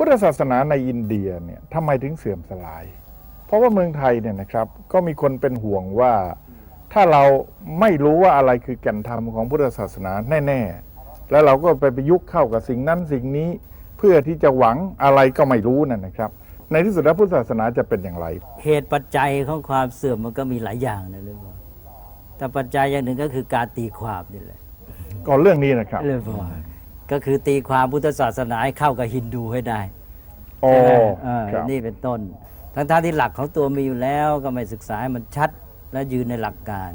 พุทธศาสนาในอินเดียเนี่ยทำไมถึงเสื่อมสลาย เพราะว่าเมืองไทยเนี่ยนะครับก็มีคนเป็นห่วงว่า ถ้าเราไม่รู้ว่าอะไรคือแก่นธรรมของพุทธศาสนาแน่ ๆ แล้วเราก็ไปประยุกต์เข้ากับสิ่งนั้นสิ่งนี้ เพื่อที่จะหวังอะไรก็ไม่รู้นั่นนะครับ ในที่สุดแล้วพุทธศาสนาจะเป็นอย่างไร เหตุปัจจัยของความเสื่อมมันก็มีหลายอย่างนะเรื่องว่าแต่ปัจจัยอย่างหนึ่งก็คือการตีความนี่แหละก่อนเรื่องนี้นะครับเรื่องว่า ก็คือตีความพุทธศาสนาให้เข้ากับฮินดูให้ได้โอ้ใช่ไหมเออครับนี่เป็นต้น ทั้งๆที่หลักของตัวมีอยู่แล้วก็ไม่ศึกษาให้มันชัดและยืนในหลักการ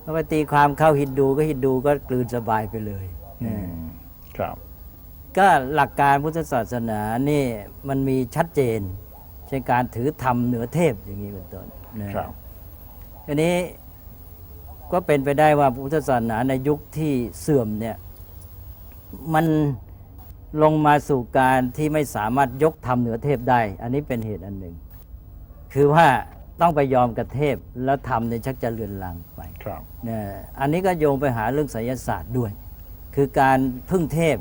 เพราะไปตีความเข้าฮินดูก็ฮินดูก็กลืนสบายไปเลยอืมครับ ก็หลักการพุทธศาสนานี่มันมีชัดเจนเช่นการถือธรรมเหนือเทพอย่างนี้เป็นต้นนะ ครับทีนี้ก็เป็นไปได้ว่าพุทธศาสนาในยุคที่เสื่อมเนี่ย มันลงมาสู่การที่ไม่สามารถยกธรรมเหนือเทพได้ อันนี้เป็นเหตุอันหนึ่ง คือว่าต้องไปยอมกับเทพแล้วธรรมเนี่ยชักจะเลือนลางไปครับเนี่ยอันนี้ก็โยงไปหาเรื่องไสยศาสตร์ด้วย คือการพึ่งเทพ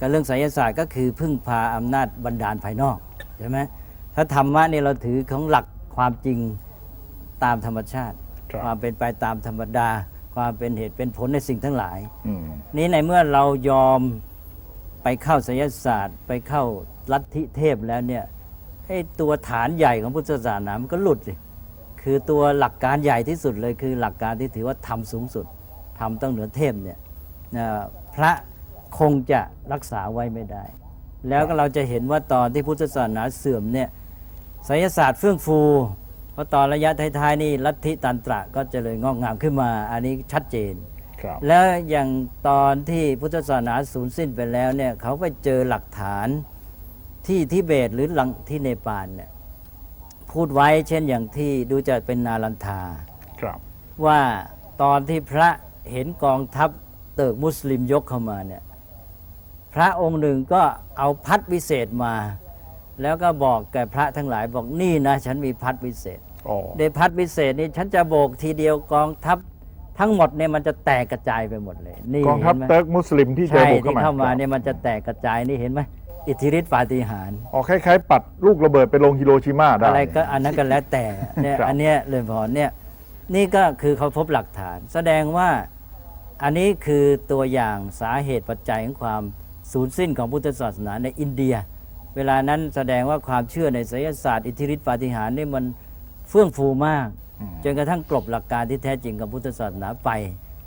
กับเรื่องไสยศาสตร์ก็คือพึ่งพาอำนาจบันดาลภายนอกใช่ไหมถ้าธรรมะเนี่ยเราถือของหลักความจริงตามธรรมชาติครับความเป็นไปตามธรรมดา ความเป็นเหตุเป็นผลในสิ่งทั้งหลายอืมนี้ในเมื่อเรายอมไปเข้าไสยศาสตร์ ไปเข้าลัทธิเทพแล้วเนี่ยไอ้ตัวฐานใหญ่ของพุทธศาสนามันก็หลุดสิคือตัวหลักการใหญ่ที่สุดเลยคือหลักการที่ถือว่าธรรมสูงสุดธรรมต้องเหนือเทพเนี่ยนะพระคงจะรักษาไว้ไม่ได้ แล้วก็เราจะเห็นว่าตอนที่พุทธศาสนาเสื่อมเนี่ยไสยศาสตร์เฟื่องฟู เพราะตอนระยะท้ายๆนี่ลัทธิตันตระก็เจริญงอกงามขึ้นมา อันนี้ชัดเจน ครับ แล้วอย่างตอนที่พุทธศาสนาสูญสิ้นไปแล้วเนี่ยเขาไปเจอหลักฐานที่ทิเบตหรือหลังที่เนปาลเนี่ยพูดไว้เช่นอย่างที่ดูจะเป็นนาลันทา ครับ ว่าตอนที่พระเห็นกองทัพเติกมุสลิมยกเข้ามาเนี่ยพระองค์หนึ่งก็เอาพัดวิเศษมา แล้วก็บอกแก่พระทั้งหลายบอกนี่นะ ฉันมีพัดวิเศษอ๋อเดพัดวิเศษนี่ฉันจะโบกทีเดียวกองทัพทั้งหมดเนี่ยมันจะแตกกระจายไปหมดเลยนี่กองทัพห็นไหมเติร์กมุสลิมที่จะใช่บุกเข้าที่มาเข้ามาครับเนี่ยมันจะแตกกระจายนี่เห็นไหมอิทธิฤทธิปาฏิหาริย์อ๋อคล้ายๆ ปัดลูกระเบิดไปลงฮิโรชิมาได้อะไรก็อันนั้นก็แล้วแต่เนี่ยครับอันเนี้ยเลยพอเนี่ยนี่ก็คือเขาพบหลักฐาน แสดงว่าอันนี้คือตัวอย่างสาเหตุปัจจัยของความสูญสิ้นของพุทธศาสนาในอินเดีย เวลานั้นแสดงว่าความเชื่อในไสยศาสตร์อิทธิฤทธิปาฏิหาริย์นี่มันเฟื่องฟูมากอืมจนกระทั่งกลบหลักการที่แท้จริงของพุทธศาสนาไป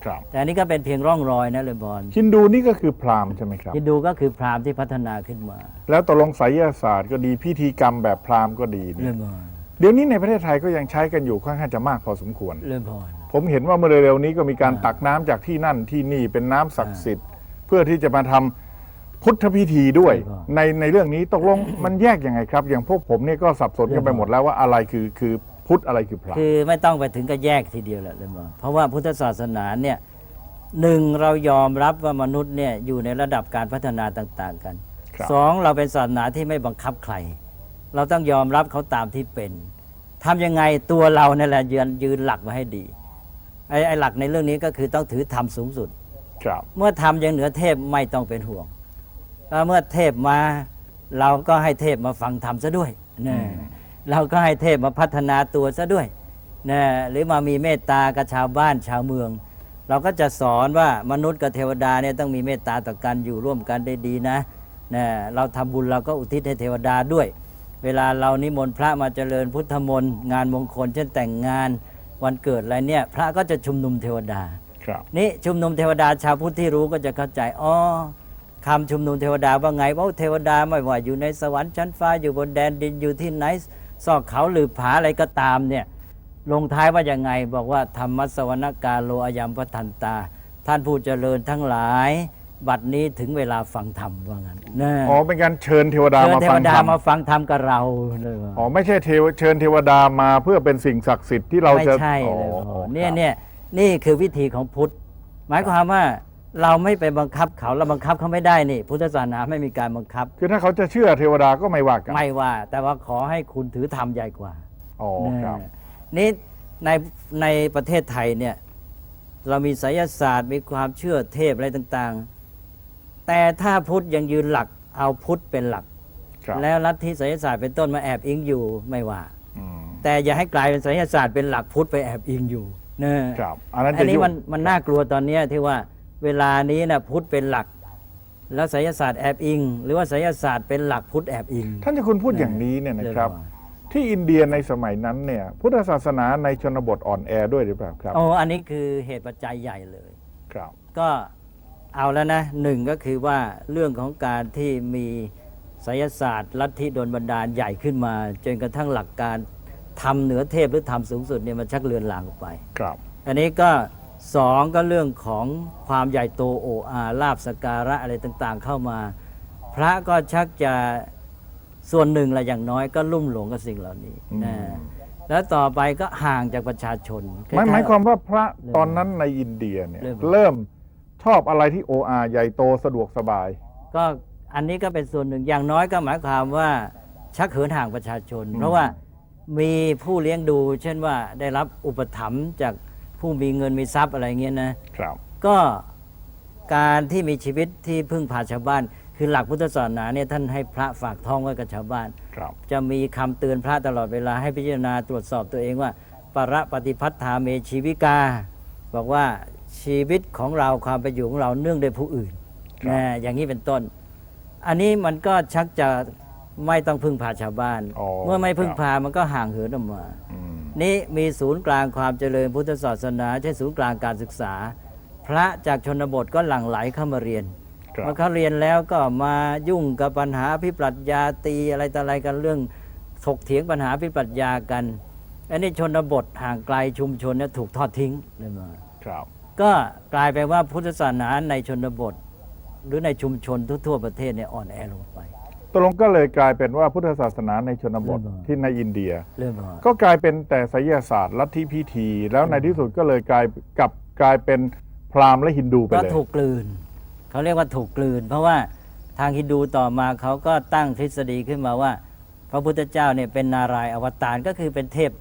ครับ แต่อันนี้ก็เป็นเพียงร่องรอยนะเลยบอลฮินดูนี่ก็คือพราหมณ์ใช่ไหมครับ ฮินดูก็คือพราหมณ์ที่พัฒนาขึ้นมาแล้วตกลงไสยศาสตร์ก็ดีพิธีกรรมแบบพราหมณ์ก็ดีเลเนี่ยยบอลเดี๋ยวนี้ในประเทศไทยก็ยังใช้กันอยู่ค่อนข้างจะมากพอสมควร เลยบอล ผมเห็นว่าเมื่อเร็วๆนี้ก็มีการอ่าตักน้ำจากที่นั่นที่นี่เป็นน้ำศักดิ์สิทธิ์ เพื่อที่จะมาทำ พุทธพิธีด้วยใช่ครับในในเรื่องนี้ตกลงมันแยกยังไงครับ อย่างพวกผมเนี่ยก็สับสนกันไปหมดแล้วว่าอะไรคือคือพุทธอะไรคือพราหมณ์คือไม่ต้องไปถึงกับแยกทีเดียวแหละเลยบอลเพราะว่าพุทธศาสนาเนี่ยหนึ่งเรายอมรับว่ามนุษย์เนี่ยอยู่ในระดับการพัฒนาต่างๆกันครับสองเราเป็นศาสนาที่ไม่บังคับใคร เราต้องยอมรับเขาตามที่เป็นทำยังไงตัวเราเนี่ยแหละยืนยืนหลักมาให้ดีไอ้ไอ้หลักในเรื่องนี้ก็คือต้องถือธรรมสูงสุดครับเมื่อทำยังเหนือเทพไม่ต้องเป็นห่วง แล้วเมื่อเทพมา เราก็ให้เทพมาฟังธรรมซะด้วยนะเราก็ให้เทพมาพัฒนาตัวซะด้วยนะหรือมามีเมตตากับชาวบ้านชาวเมือง เราก็จะสอนว่ามนุษย์กับเทวดาเนี่ยต้องมีเมตตาต่อกันอยู่ร่วมกันได้ดีนะนะเราทำบุญเราก็อุทิศให้เทวดาด้วย เวลาเรานิมนต์พระมาเจริญพุทธมนต์งานมงคลเช่นแต่งงานวันเกิดอะไรเนี่ยพระก็จะชุมนุมเทวดา ครับ นี่ชุมนุมเทวดาชาวพุทธที่รู้ก็จะเข้าใจอ๋อ คำชุมนุมเทวดาว่าไงว่าเทวดาไม่ว่าอยู่ในสวรรค์ชั้นฟ้าอยู่บนแดนดินอยู่ที่ไหนซอกเขาหรือผาอะไรก็ตามเนี่ยลงท้ายว่ายังไงบอกว่าธรรมสวนกาโลอยัมพทันตา ท่านผู้เจริญทั้งหลาย บัดนี้ถึงเวลาฟังธรรมว่างั้นนะอ๋อเป็นการเชิญเทวดาเชิญมาเทฟัวงดาธรรมมาฟังธรรมกับเราเลยว่าอ๋อไม่ใช่เทวเชิญเทวดามาเพื่อเป็นสิ่งศักดิ์สิทธิ์ที่เราไม่จะใช่อ๋อเลยอ๋อเนี่ยครับเนี่ยนี่คือวิธีของพุทธ หมายความว่า เราไม่ไปบังคับเขาเราบังคับเขาไม่ได้นี่ พุทธศาสนาไม่มีการบังคับ คือถ้าเขาจะเชื่อเทวดาก็ไม่ว่ากันไม่ว่า แต่ว่าขอให้คุณถือธรรมใหญ่กว่าอ๋อครับเนี่ยนี่ในในประเทศไทยเนี่ยเรามีไสยศาสตร์มีความเชื่อเทพอะไรต่างๆ แต่ถ้าพุทธยังยืนหลักเอาพุทธเป็นหลักครับแล้วลัทธิไสยศาสตร์เป็นต้นมาแอบอิงอยู่ไม่ว่าอืมแต่อย่าให้กลายเป็นไสยศาสตร์เป็นหลักพุทธไปแอบอิงอยู่นะครับอันนั้นอัจะนนี้ยุ่งมันมันน่ากลัวตอนเนี้ยที่ว่า เวลานี้นะพุทธเป็นหลัก แล้วไสยศาสตร์แอบอิง หรือว่าไสยศาสตร์เป็นหลักพุทธแอบอิง ท่านเจะคุณพูดอย่างนี้เนี่ยนะครับเรื่องว่าที่อินเดียในสมัยนั้นเนี่ย พุทธศาสนาในชนบทอ่อนแอด้วยหรือเปล่าครับ โอ้อันนี้คือเหตุปัจจัยใหญ่เลย ครับ ก็เอาแล้วนะหนึ่งก็คือว่าเรื่องของการที่มีไสยศาสตร์ ลัทธิโดนบันดาลใหญ่ขึ้นมา จนกระทั่งหลักการทำเหนือเทพหรือทำสูงสุดเนี่ยมันชักเลือนลางออกไป ครับ อันนี้ก็ สองก็เรื่องของความใหญ่โตโออาลาบสการะอะไรต่างๆ เข้ามา พระก็ชักจะส่วนหนึ่งแหละอย่างน้อยก็ลุ่มหลงกับสิ่งเหล่านี้อืมนะแล้วต่อไปก็ห่างจากประชาชนหมายล้ๆหมายความว่าพระตอนนั้นในอินเดียเนี่ยเริ่มเริ่มชอบอะไรที่โออาใหญ่โตสะดวกสบาย ก็อันนี้ก็เป็นส่วนหนึ่งอย่างน้อยก็หมายความว่าชักเหินห่างประชาชนอืมเพราะว่ามีผู้เลี้ยงดู เช่นว่าได้รับอุปถัมภ์จาก ผู้มีเงินมีทรัพย์อะไรเงี้ยนะครับ ก็การที่มีชีวิตที่พึ่งพาชาวบ้าน คือหลักพุทธศาสนาเนี่ยท่านให้พระฝากท้องไว้กับชาวบ้าน ครับ จะมีคำเตือนพระตลอดเวลาให้พิจารณาตรวจสอบตัวเองว่า ปรปฏิพัฒธาเมชีวิกา บอกว่าชีวิตของเราความเป็นอยู่ของเราเนื่องด้วยผู้อื่นครับ นะอย่างนี้เป็นต้น อันนี้มันก็ชักจะไม่ต้องพึ่งพาชาวบ้าน อ๋อเมื่อไม่พึ่งครับพามันก็ห่างเหินออกมา อืม นี่มีศูนย์กลางความเจริญพุทธศาสนาเช่นศูนย์กลางการศึกษา พระจากชนบทก็หลั่งไหลเข้ามาเรียนครับเมื่อเขาเรียนแล้วก็มายุ่งกับปัญหาพิปรัชญาตีอะไรต่ออะไรกันเรื่องถกเถียงปัญหาพิปรัชญากันอันนี้ชนบทห่างไกลชุมชนเนี่ยถูกทอดทิ้งเลยมาครับก็กลายไปนว่าพุทธศาสนาในชนบท หรือในชุมชนทั่วๆประเทศเนี่ยอ่อนแอลงไป ตกลงก็เลยกลายเป็นว่าพุทธศาสนาในชนบทเริ่มมาที่ในอินเดีย เริ่มมาก็กลายเป็นแต่ไสยศาสตร์ลัทธิพิธี แล้วในที่สุดก็เลยกลายกลับกลายเป็นพราหมณ์และฮินดูไปก็เลย ถูกกลืน เขาเรียกว่าถูกกลืน เพราะว่าทางฮินดูต่อมาเขาก็ตั้งทฤษฎีขึ้นมาว่า พระพุทธเจ้าเนี่ยเป็นนารายณ์อวตารก็คือเป็นเทพ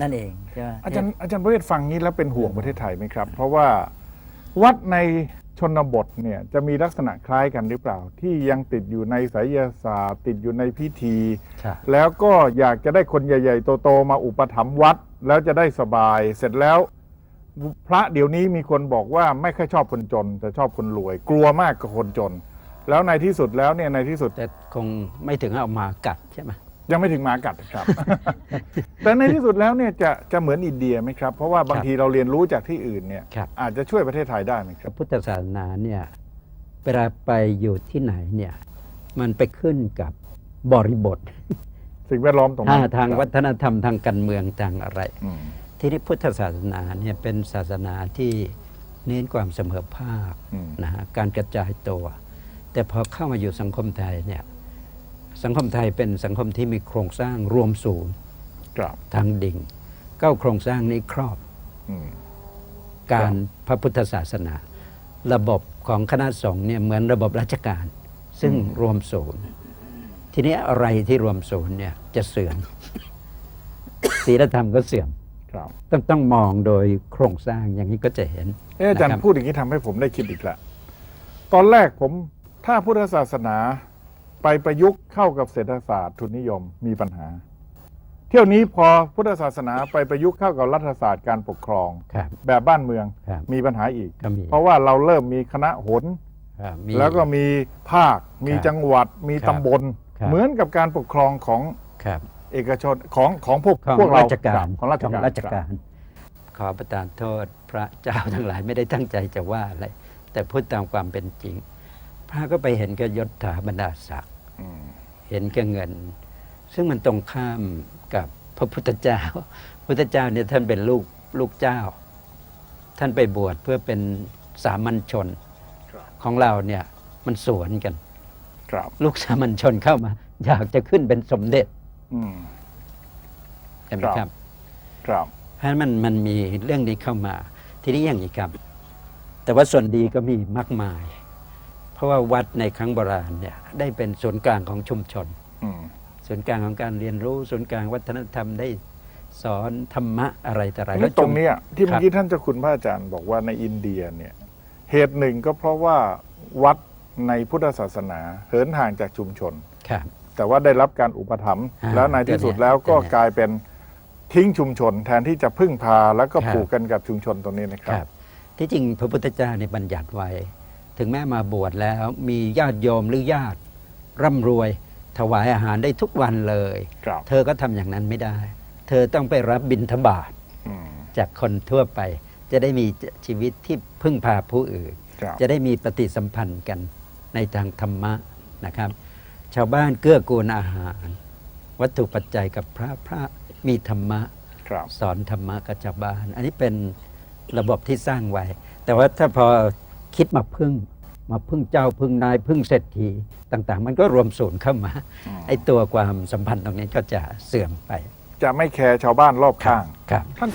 นั่นเองใช่ไหมอาจารย์อาจารย์ประเวศฟังนี้แล้วเป็นห่วงประเทศไทยไหมครับ เพราะว่าวัดใน ชนบทเนี่ยจะมีลักษณะคล้ายกันหรือเปล่า ที่ยังติดอยู่ในไสยศาสตร์ติดอยู่ในพิธี ครับแล้วก็อยากจะได้คนใหญ่ๆ โตๆมาอุปถัมภ์วัด แล้วจะได้สบาย เสร็จแล้ว พระเดี๋ยวนี้มีคนบอกว่าไม่ค่อยชอบคนจน แต่ชอบคนรวย กลัวมากกับคนจน แล้วในที่สุดแล้วเนี่ยในที่สุด แต่คงไม่ถึงเอามากัดใช่ไหม ยังไม่ถึงหมากัดครับ แต่ในที่สุดแล้วเนี่ยจะจะเหมือนอินเดียไหมครับ เพราะว่าบางทีเราเรียนรู้จากที่อื่นเนี่ยครับ อาจจะช่วยประเทศไทยได้ไหมคพรับ ระพุทธศาสนาเนี่ยเวลาไปอยู่ที่ไหนเนี่ยมันไปขึ้นกับบริบทสิ่งแวดล้อมตรงนั้ท่านทางครับวัฒนธรรมทางการเมืองทางอะไร อืมที่นี้พุทธศาสนาเนี่ยเป็นศาสนาที่เน้นความเสมอภาคอืมนะฮะการกระจายตัว แต่พอเข้ามาอยู่สังคมไทยเนี่ย สังคมไทยเป็นสังคมที่มีโครงสร้างรวมศูนย์ครับทางดิ่งเก้าโครงสร้างนี้ครอบอืมการพระพุทธศาสนา ระบบของคณะสงฆ์เนี่ยเหมือนระบบราชการ ซึ่งอืมรวมศูนย์ ทีนี้อะไรที่รวมศูนย์เนี่ยจะเสื่อมศีลธรรมก็เสื่อมครับต้องต้องมองโดยโครงสร้างอย่างนี้ก็จะเห็นเอะอาจารย์นะครับพูดอย่างนี้ทำให้ผมได้คิดอีกละตอนแรกผมถ้าพุทธศาสนา ไปประยุกต์เข้ากับเศรษฐศาสตร์ทุนนิยมมีปัญหา เที่ยวนี้พอพุทธศาสนาไปประยุกต์เข้ากับรัฐศาสตร์การปกครอง ครับแบบบ้านเมืองครับ มีปัญหาอีก ก็มีเพราะว่าเราเริ่มมีคณะหนครับแล้วก็มีภาค มีครับจังหวัด มีครับตำบล ครับ เหมือนกับการปกครองของครับ เอกชนของของพวกของพวกเราราชการของราชการราชการขอประทานโทษพระเจ้าทั้งหลายไม่ได้ตั้งใจจะว่าอะไร แต่พูดตามความเป็นจริงพ ระก็ไปเห็นแก่ยศถาบรรดาศักดิ์อืมเห็นแก่เงิน ซึ่งมันตรงข้ามกับพระพุทธเจ้า พุทธเจ้าเนี่ยท่านเป็นลูกลูกเจ้า ท่านไปบวชเพื่อเป็นสามัญชนครับของเราเนี่ยมันสวนกันครับลูกสามัญชนเข้ามา อยากจะขึ้นเป็นสมเด็จอืมเห็นไหมครับครับ ครับเพราะฉะนั้นมันมันมีเรื่องนี้เข้ามา ทีนี้อย่างนี้ครับ แต่ว่าส่วนดีก็มีมากมาย เพราะว่าวัดในครั้งโบราณเนี่ยได้เป็นศูนย์กลางของชุมชน อืมศูนย์กลางของการเรียนรู้ศูนย์กลางวัฒนธรรมได้สอนธรรมะอะไรต่ออะไรนี่ตรงเนี้ยที่เมื่อครับกี้ท่านเจ้าคุณพระอาจารย์บอกว่าในอินเดียเนี่ย เหตุหนึ่งก็เพราะว่าวัดในพุทธศาสนาเหินห่างจากชุมชน ครับ แต่ว่าได้รับการอุปถัมภ์อ่าแล้วในที่สุดแล้วก็เดี๋ยวเนี่ยกลายเป็นทิ้งชุมชน แทนที่จะพึ่งพาแล้วก็ครับ ผูกกันกับชุมชนตรงนี้นะคครัรับบที่จริงพระพุทธเจ้าในบัญญัติไว้ ถึงแม้มาบวชแล้วมีญาติโยมหรือญาติร่ำรวย ถวายอาหารได้ทุกวันเลย ครับเธอก็ทำอย่างนั้นไม่ได้ เธอต้องไปรับบิณฑบาตอืมจากคนทั่วไป จะได้มีชีวิตที่พึ่งพาผู้อื่น ครับจะได้มีปฏิสัมพันธ์กันในทางธรรมะนะครับ ชาวบ้านเกื้อกูลอาหาร วัตถุปัจจัยกับพระพระมีธรรมะ ครับสอนธรรมะกับชาวบ้าน อันนี้เป็นระบบที่สร้างไว้ แต่ว่าถ้าพอ คิดมาพึ่ง มาพึ่งเจ้าพึ่งนายพึ่งเศรษฐีต่างๆ มันก็รวมศูนย์เข้ามาอืมไอ้ตัวความสัมพันธ์ตรงนี้ก็จะเสื่อมไป จะไม่แคร์ชาวบ้านรอบข้างครับท่าน